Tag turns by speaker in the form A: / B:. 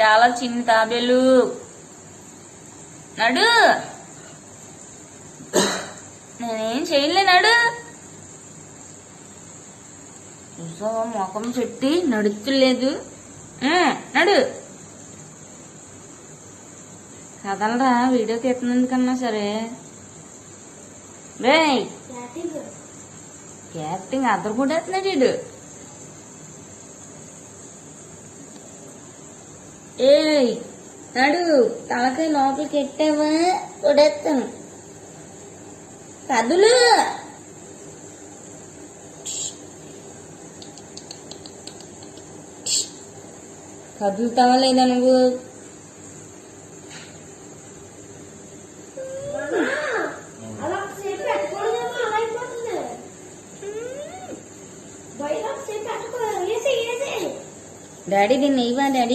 A: చాలా చిన్న తాబేలు. నడు. నేనేం చేయలే నడు. చూసావా మొఖం పెట్టి నడుచులేదు నడు. కదలరా వీడియో తీస్తున్నందుకన్నా సరే. రే యాక్టింగ్ అద్దరు కూడా వేస్తున్నాడు వీడు. ఏయ్ నడు తలకాయ లోపలికి ఎట్టావా? కొడేస్తాను కదులు! కదులుతావా లేదా నువ్వు? డాడీ దీన్ని ఇవ్వా డాడీ.